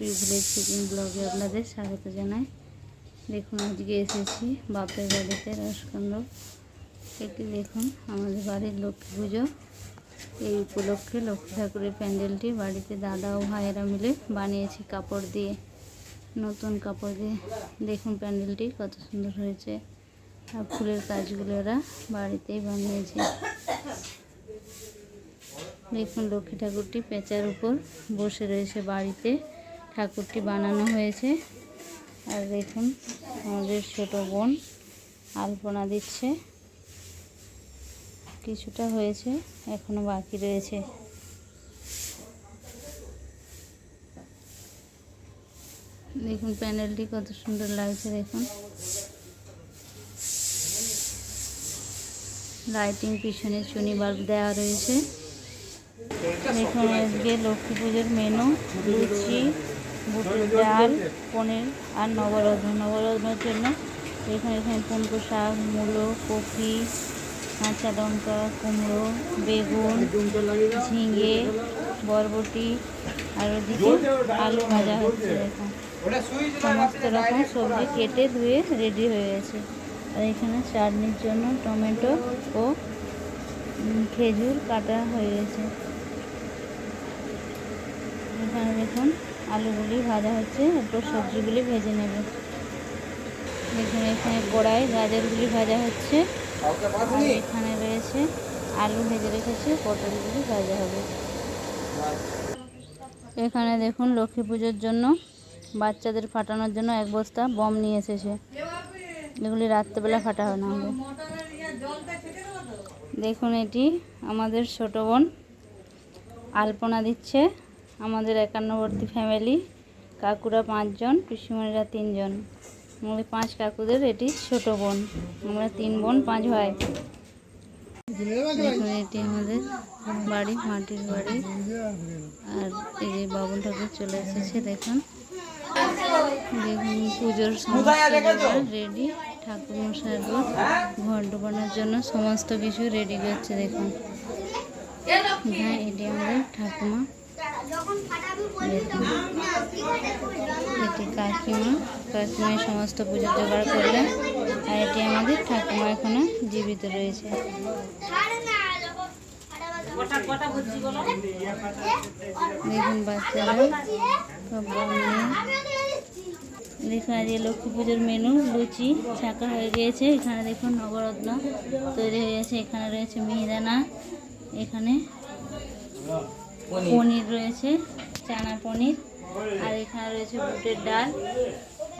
প্রিয় village cooking ব্লগে আপনাদের স্বাগত জানাই। দেখুন, আজকে এসেছি বাপের বাড়িতে রসকান্দ এটি দেখুন, আমাদের বাড়ির লক্ষ্মী পুজো। এই উপলক্ষে লক্ষ্মী ঠাকুরের প্যান্ডেলটি বাড়িতে দাদা ও ভাইয়েরা মিলে বানিয়েছি কাপড় দিয়ে। নতুন কাপড় দিয়ে। দেখুন প্যান্ডেলটি কত সুন্দর হয়েছে। আর ফুলের কাজগুলো ওরা বাড়িতেই বানিয়েছে। দেখুন, লক্ষ্মী ঠাকুরটি পেঁচার উপর বসে রয়েছে বাড়িতে। ঠাকুরটি বানানো হয়েছে। আর দেখুন, আমাদের ছোট বোন আলপনা দিচ্ছে। কিছুটা হয়েছে, এখনও বাকি রয়েছে। দেখুন, প্যানেলটি কত সুন্দর লাগছে, দেখুন। লাইটিং পিছনে চুনি বাল্ব দেওয়া রয়েছে। দেখুন, আজকে লক্ষ্মী পুজোর মেনু লুচি বুটের ডাল, পনির আর নবরত্ন। নবরত্নের জন্য এখানে এখানে পুনকো শাক, মূলো, কপি, কাঁচা লঙ্কা, কুমড়ো, বেগুন, ঝিঙে, বরবটি আর ওদিকে আলু ভাজা হচ্ছে এখন সমস্ত রকম সবজি কেটে ধুয়ে রেডি হয়ে গেছে। আর এখানে চাটনির জন্য টমেটো ও খেজুর কাটা হয়ে গেছে। এখানে দেখুন আলুগুলি ভাজা হচ্ছে, এরপর সবজিগুলি ভেজে নেব। দেখুন, এখানে কড়াই গাজরগুলি ভাজা হচ্ছে এখানে রয়েছে আলু ভেজে রেখেছে, পটলগুলি ভাজা হবে। এখানে দেখুন, লক্ষ্মী পুজোর জন্য, বাচ্চাদের ফাটানোর জন্য এক বস্তা বম নিয়ে এসেছে। এগুলি রাত্রেবেলা ফাটা ফাটানো হবে দেখুন, এটি আমাদের ছোট বোন আলপনা দিচ্ছে। আমাদের একান্নবর্তী ফ্যামিলি কাকুরা পাঁচজন, পিসিমণিরা তিনজন। আমাদের পাঁচ কাকুদের, এটি ছোট বোন। আমরা তিন বোন, পাঁচ ভাই। এটি আমাদের বাড়ি, মাটির বাড়ি। আর এই যে বাবুন ঠাকুর চলে এসেছে, দেখুন। দেখুন, পুজোর রেডি ঠাকুর মশাইগুলো ঘর। ঢোকানোর জন্য সমস্ত কিছু রেডি করছে, দেখুন। হ্যাঁ এটি আমাদের ঠাকুমা। এটি কাকিমা কাকিমা এই সমস্ত পুজো জোগাড় করলেন আর এটি আমাদের ঠাকুমা এখনও জীবিত রয়েছে। দেখুন বাচ্চারা দেখুন আজকে লক্ষ্মী পুজোর মেনু লুচি ছাঁকা হয়ে গিয়েছে। এখানে দেখুন নবরত্ন তৈরি হয়ে গেছে। এখানে রয়েছে মিহিদানা। এখানে পনির। রয়েছে চানা পনির আর এখানে রয়েছে বুটের ডাল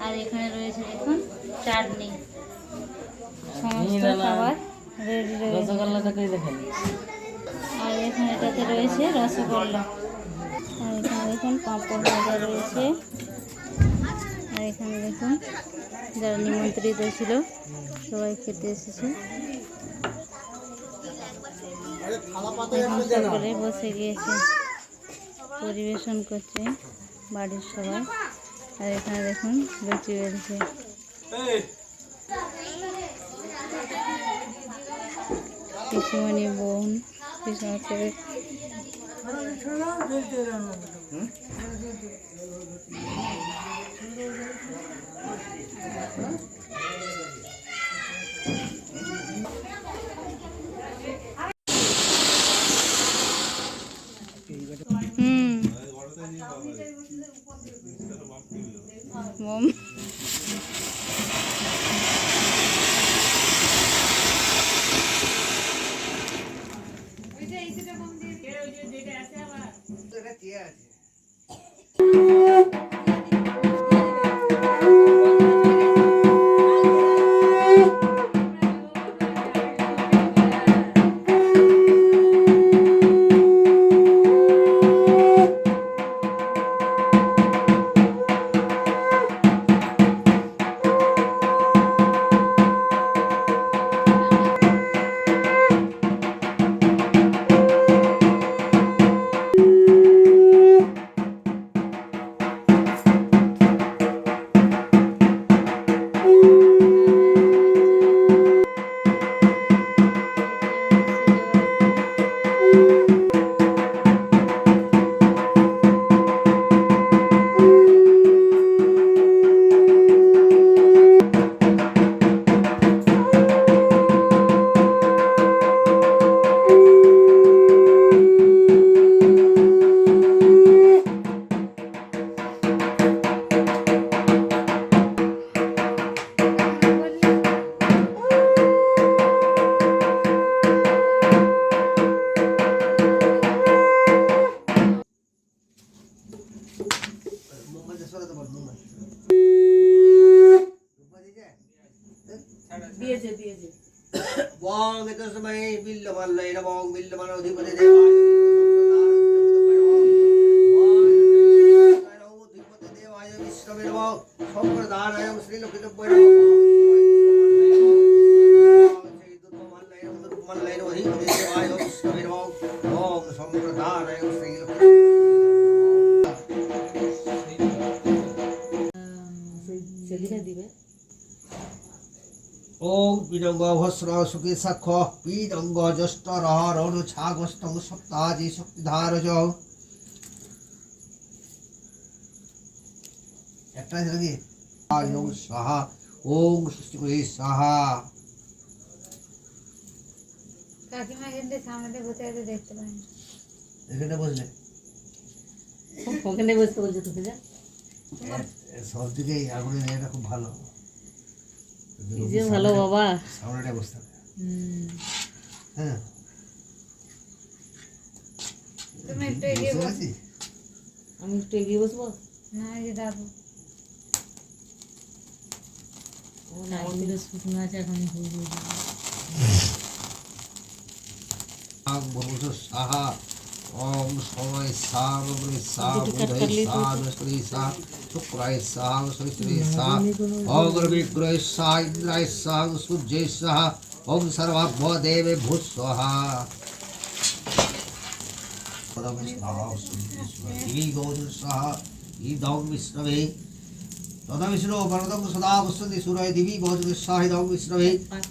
আর এখানে রয়েছে দেখুন চাটনি। সমস্ত খাবার রেডি রয়েছে। আর এখানে এটাতে রয়েছে রসগোল্লা। আর এখানে দেখুন পাঁপড় ভাজা রয়েছে। আর এখানে দেখুন যারা নিমন্ত্রিত ছিল সবাই খেতে এসেছে। সকলে বসে গিয়েছে, পরিবেশন করছে বাড়ির সবাই। আর এখানে দেখুন লুচি বেলছে পিসুমণি বোন পিসুমা বোম অধিপতি দেবায় বিষ্ণবে নমঃ ওম শ্রীলক্ষিত ওম বিনঙ্গ ভস্র সুখী সাক্ষ বিনঙ্গ জ্যেষ্ঠ রহ রণু সপ্তাজি শক্তিধার একটা আছে নাকি ওং সাহা ওং সৃষ্টি করে সাহা কাকিমা কিন্তু সামনে বসে আছে দেখতে পাই না এখানে বসলে ওখানে বসতে বলছে তোকে যা সব দিকে আগুনের এটা খুব ভালো এই যে ভালো বাবা সামনেটা বসতে হবে হুম। হ্যাঁ তুমি একটু এগিয়ে বুঝতে বস পেরেছিস? আমি একটু এগিয়ে বসবো না এই যে দাদু সাহা ওম সময় সাম অগ্নি সাম দুটো কাট উদয় করলেই তো সাম শ্রী সা শুক্রায় সাম শ্রী শ্রী সা অগ্র বিগ্রহ সা ইন্দ্রায় সাং সূর্যে সাহা ওম সর্বাভ্য দেবে ভূ স্বাহা পদম স্বাহা সূর্যে গৌর সাহা ইদং বিষ্ণবে तदा विष्णु भरतम सदा वसंति सूरय, दिवी बहुत्साहिदम विष्णवे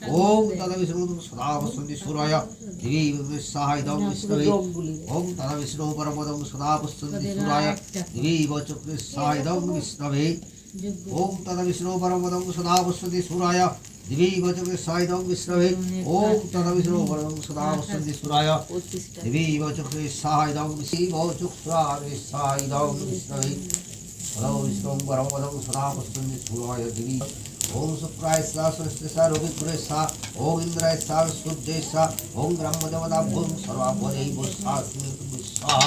ओम तदा तदविष्णु सदा वसंति सूरय, दिवी बहुत्साहिदम विष्णवे ओम तदा तदविष्णु परमदम सदा वसंति सूरय, दिवी बहुत्साहिदम विष्णवे ओम तदा तदविष्णु परमदम सदा वसंति सूरय, दिवी बहुत्साहिदम विष्णवे ओम तदा विष्णु परमदम सदा वसंति सूरय, दिवी बहुत्साहिदम विष्णवे बहुत्साहिदम विष्णवे ओम शुक्राय सा सुरस्ते सा रोगी गुरे सा ओम इंद्राय सा सूर्य सा ओम ब्रह्म देवता भूम सर्वाभरे भूषास्मि भूषा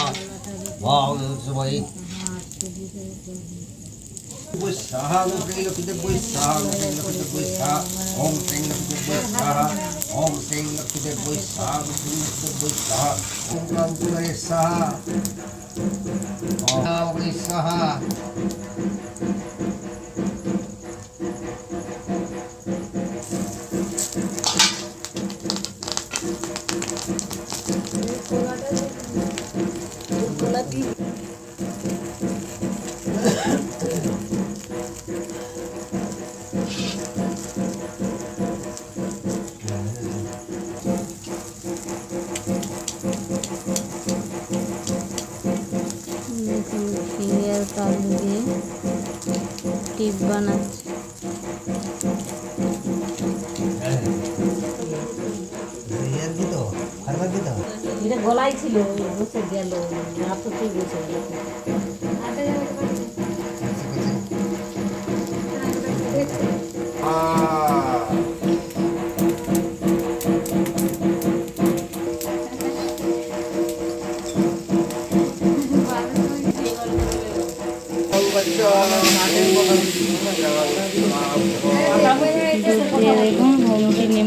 वाव सुभय भूषाः अनुप्रेण लक्षिते भूषाः अनुप्रेण लक्षिते भूषाः ओम प्रेण लक्षिते भूषाः ओम प्रेण लक्षिते भूषाः अनुप्रेण लक्षिते भूषाः ओम ब्रह्म गुरे सा ઓગણીસો હા Thank you. টিপ বানাচ্ছে। তো তো এটা গলায় ছিল বসে গেল রাততেই বসে গেল।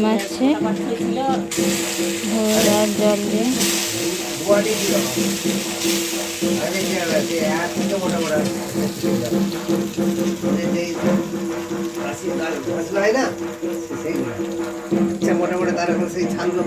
নেমাচ্ছে। ঘোড়ার জল। দিয়ে মোটা মোটা তার সেই ছাড়লো।